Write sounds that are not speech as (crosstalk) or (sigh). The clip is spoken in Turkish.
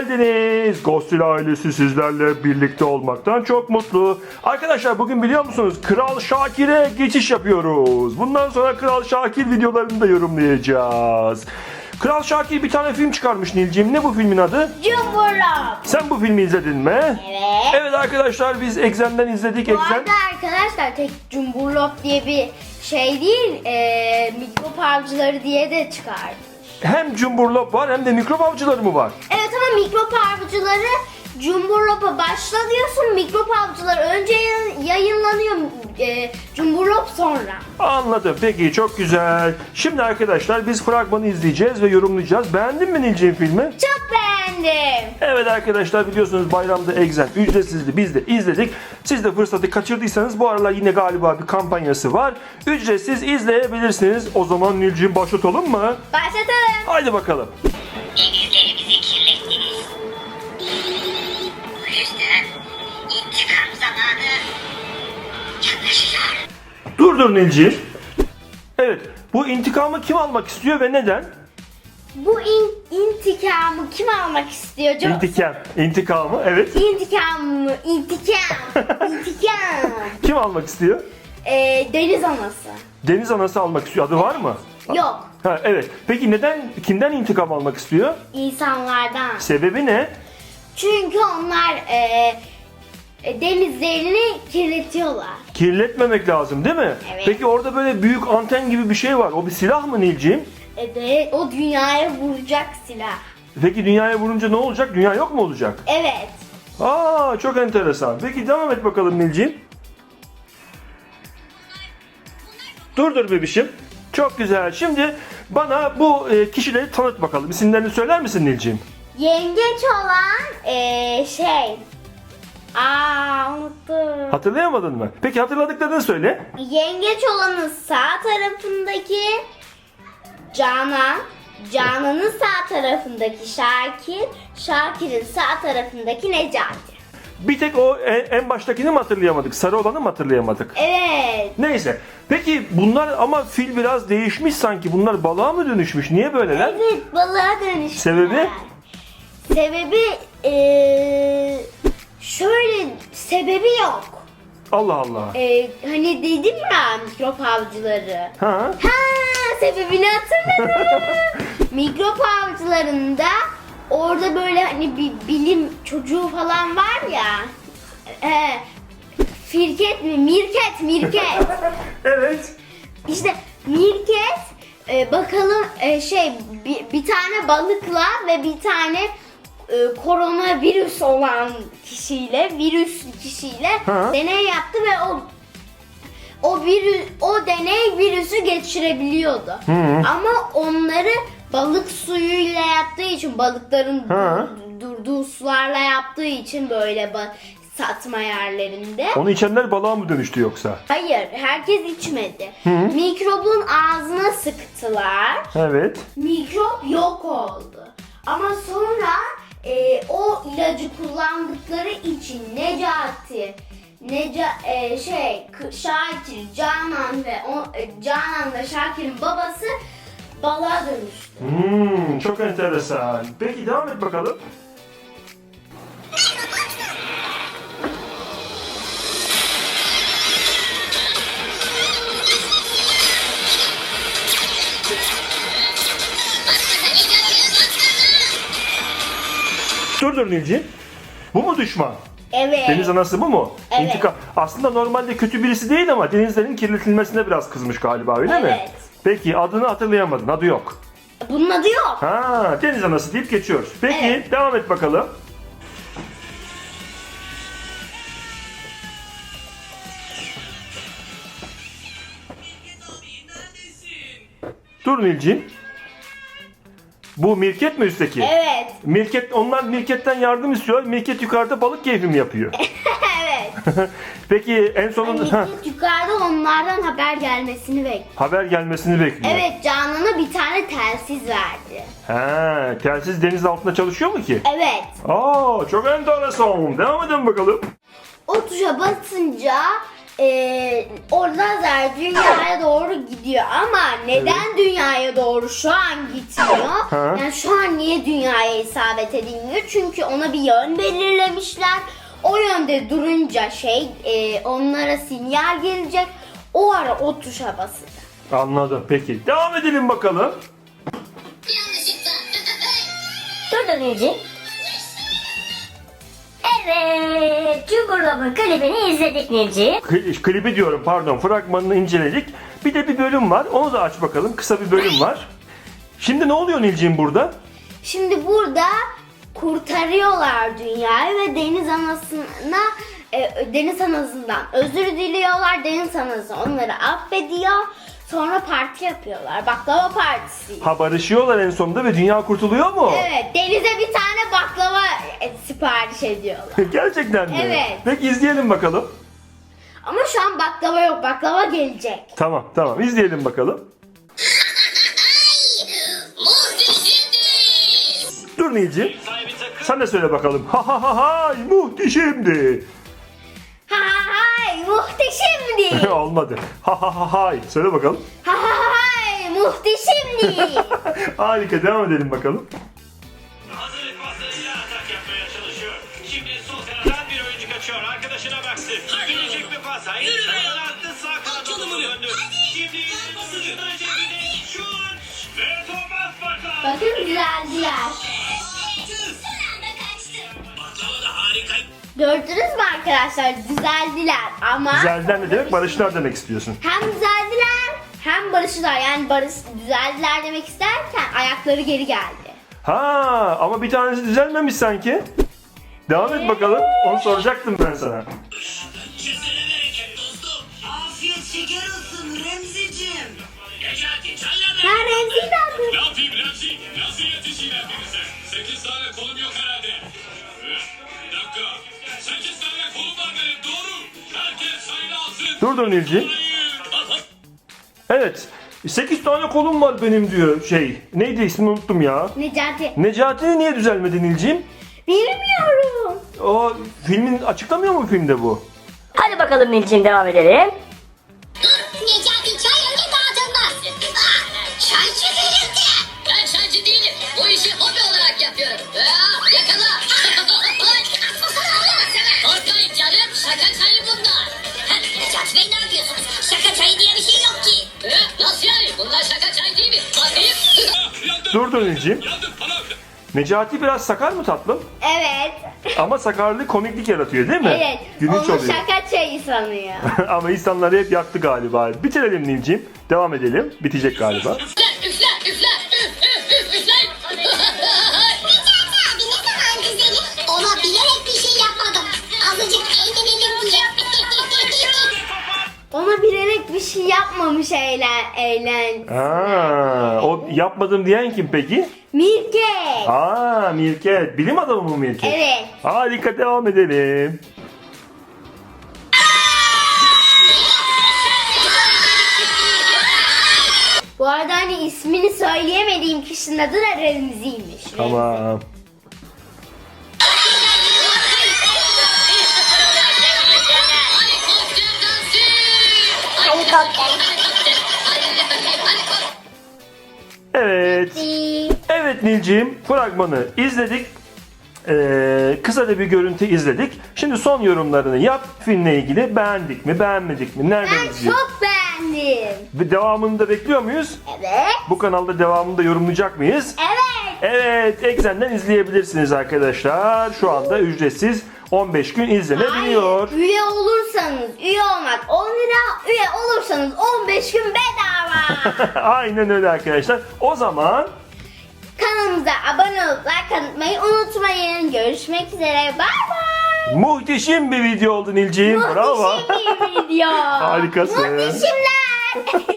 geldiniz. Ghostil ailesi sizlerle birlikte olmaktan çok mutlu. Arkadaşlar bugün biliyor musunuz Kral Şakir'e geçiş yapıyoruz. Bundan sonra Kral Şakir videolarını da yorumlayacağız. Kral Şakir bir tane film çıkarmış Nilcim. Ne bu filmin adı? Cumhurlop. Sen bu filmi izledin mi? Evet. Evet arkadaşlar biz Exen'den izledik. Bu Exen. arada arkadaşlar tek Cumhurlop diye bir şey değil, e, mikrop avcıları diye de çıkardı. Hem Cumburlop var hem de mikrop avcıları mı var? Evet mikrop avcıları Cumhurlop'a başla diyorsun, mikrop avcıları önce yayın- yayınlanıyor, e, Cumhurlop sonra. Anladım. Peki çok güzel. Şimdi arkadaşlar biz fragmanı izleyeceğiz ve yorumlayacağız. Beğendin mi Nilcim filmi? Çok beğendim. Evet arkadaşlar biliyorsunuz bayramda Exen ücretsizdi. Biz de izledik. Siz de fırsatı kaçırdıysanız bu aralar yine galiba bir kampanyası var. Ücretsiz izleyebilirsiniz. O zaman Nilcim başlatalım mı? Başlatalım. Haydi bakalım. Dur dur Nilcim. Evet bu intikamı kim almak istiyor ve neden? Bu in- intikamı kim almak istiyor? Çok... İntikam. İntikamı evet. İntikam mı? İntikam. (laughs) İntikam. Kim almak istiyor? Ee, deniz anası. Deniz anası almak istiyor. Adı var mı? Yok. Ha, evet. Peki neden kimden intikam almak istiyor? insanlardan. Sebebi ne? Çünkü onlar e, denizlerini kirletiyorlar. Kirletmemek lazım değil mi? Evet. Peki orada böyle büyük anten gibi bir şey var. O bir silah mı Nilciğim? Evet, o dünyaya vuracak silah. Peki dünyaya vurunca ne olacak? Dünya yok mu olacak? Evet. Aa çok enteresan. Peki devam et bakalım Nilciğim. Dur dur bebişim. Çok güzel. Şimdi bana bu e, kişileri tanıt bakalım. İsimlerini söyler misin Nilciğim? Yengeç olan e, şey. Aa unuttum. Hatırlayamadın mı? Peki hatırladıklarını söyle. Yengeç olanın sağ tarafındaki Canan, Canan'ın sağ tarafındaki Şakir, Şakir'in sağ tarafındaki Necati. Bir tek o en, en baştakini mi hatırlayamadık? Sarı olanı mı hatırlayamadık? Evet. Neyse. Peki bunlar ama fil biraz değişmiş sanki. Bunlar balığa mı dönüşmüş? Niye böyleler? Evet balığa dönüştüler. Sebebi? Sebebi eee, şöyle sebebi yok. Allah Allah. Eee, hani dedim ya mikrop avcıları. Ha? Ha sebebini hatırladım. (laughs) mikrop avcılarında orada böyle hani bir bilim çocuğu falan var ya. E, firket mi? Mirket, mirket. (laughs) Evet. İşte Mirket e, bakalım e, şey bir, bir tane balıkla ve bir tane e, koronavirüs olan kişiyle virüs kişiyle Ha. deney yaptı ve o o virüs o deney virüsü geçirebiliyordu. Ama onları balık suyuyla yaptığı için balıkların Ha. dur- durduğu sularla yaptığı için böyle ba- satma yerlerinde. Onu içenler balığa mı dönüştü yoksa? Hayır, herkes içmedi. Mikrobun ağzına sıktılar. Evet. Mikrop yok oldu. Ama sonra e, o ilacı kullandıkları için Necati, Neca, e, şey, Şakir, Canan ve o, e, Canan ve Şakir'in babası balığa dönüştü. Hmm, çok enteresan. Peki devam et bakalım. Dur dur Nilci. Bu mu düşman? Evet. Deniz anası bu mu? Evet. İntikam. Aslında normalde kötü birisi değil ama denizlerin kirletilmesine biraz kızmış galiba öyle mi? Evet. Peki adını hatırlayamadın. Adı yok. Bunun adı yok. Ha, deniz anası deyip geçiyoruz. Peki Evet. devam et bakalım. Dur Nilcim. Bu Mirket mi üstteki? Evet. Mirket, onlar Mirket'ten yardım istiyor. Mirket yukarıda balık keyfi mi yapıyor? (laughs) evet. (laughs) Peki en sonunda ha, Mirket yukarıda onlardan haber gelmesini bekliyor. haber gelmesini bekliyor. Evet Canan'a bir tane telsiz verdi. Ha, telsiz deniz altında çalışıyor mu ki? Evet. Aa, çok enteresan. Devam edelim bakalım. O tuşa basınca e, o lazer dünyaya doğru gidiyor ama neden dünyaya doğru şu an gitmiyor? Ha? Yani şu an niye dünyaya isabet edilmiyor? Çünkü ona bir yön belirlemişler. O yönde durunca şey e, onlara sinyal gelecek. O ara o tuşa basacak. Anladım. Peki. Devam edelim bakalım. Yanlışlıkla. Dur dur Nilcim. Evet, Cumhurbaşkanı klibini izledik Nilcim. Kli- Klibi diyorum pardon. Fragmanını inceledik. Bir de bir bölüm var. Onu da aç bakalım. Kısa bir bölüm var. Şimdi ne oluyor Nilciğim burada? Şimdi burada kurtarıyorlar dünyayı ve deniz anasına e, deniz anasından özür diliyorlar. Deniz anası onları affediyor. Sonra parti yapıyorlar. Baklava partisi. Ha barışıyorlar en sonunda ve dünya kurtuluyor mu? Evet, denize bir tane baklava e, sipariş ediyorlar. (laughs) Gerçekten mi? Evet. Peki izleyelim bakalım. Ama şu an baklava yok. Baklava gelecek. Tamam tamam izleyelim bakalım. Dur Nilciğim. Sen de söyle bakalım. Ha ha ha ha muhteşemdi. Ha ha hay muhteşemdi. Olmadı. Ha ha ha hay. Söyle bakalım. ha ha hay muhteşemdi. (laughs) Harika devam edelim bakalım. Hazırlık paslarıyla atak yapmaya çalışıyor. Şimdi sol kanattan bir oyuncu kaçıyor. Arkadaşına baktı. Gelecek bir pas. Hayır. Çalımını attı. Sağ kanada doğru döndü. Şimdi ucundan cebine şut. Ve top at bakalım. Bakın güzeldiler. Son Gördünüz mü arkadaşlar? Düzeldiler ama Güzelden ne demek? Barışlar demek istiyorsun. hem düzeldiler hem barıştılar. Yani barış düzeldiler demek isterken ayakları geri geldi. Ha ama bir tanesi düzelmemiş sanki. Devam et bakalım. Onu soracaktım ben sana. Afiyet şeker olsun Remziciğim. Necati çayla Ha Remzi de aldı. Ne yapayım Remzi? Nasıl yetişeyim hepinize? Sekiz tane kolum yok herhalde. Üf, sayını alsın. Dur dur Nilci. Hayır. Evet. 8 tane kolum var benim diyor şey. Neydi ismini unuttum ya. Necati. Necati'nin niye düzelmedi Nilciğim? Bilmiyorum. O filmin açıklamıyor mu filmde bu? Hadi bakalım Nilcim devam edelim. Bey ne yapıyorsunuz? Şaka çayı diye bir şey yok ki. Ee, Nasıl yani? Bunlar şaka çay değil mi? Bakayım. Dur dur falan. Necati biraz sakar mı tatlım? Evet. Ama sakarlık komiklik yaratıyor değil mi? Evet. Gülünç Onu oluyor. şaka çayı sanıyor. (laughs) Ama insanları hep yaktı galiba. Bitirelim Nilciğim. Devam edelim. Bitecek galiba. (laughs) şey yapmamış eğlen. eğlen. Aa, o yapmadım diyen kim peki? Mirke. Aa Mirket. Bilim adamı mı Mirket? Evet. Harika devam edelim. Bu arada hani ismini söyleyemediğim kişinin adı da Remzi'ymiş. Tamam. Nilciğim fragmanı izledik. Ee, kısa da bir görüntü izledik. Şimdi son yorumlarını yap. Filmle ilgili beğendik mi beğenmedik mi? Nereden Ben izliyoruz? çok beğendim. Ve devamını da bekliyor muyuz? Evet. Bu kanalda devamını da yorumlayacak mıyız? Evet. Evet, Eksen'den izleyebilirsiniz arkadaşlar. Şu anda ücretsiz 15 gün izlenebiliyor. Hayır, üye olursanız, üye olmak 10 lira, üye olursanız 15 gün bedava. (laughs) Aynen öyle arkadaşlar. O zaman Kanalımıza abone olup like atmayı unutmayın. Görüşmek üzere. Bay bay. muhteşem bir video oldu Nilciğim. Bravo. Muhteşem bir video. (laughs) Harikasın. Muhteşemler. (laughs)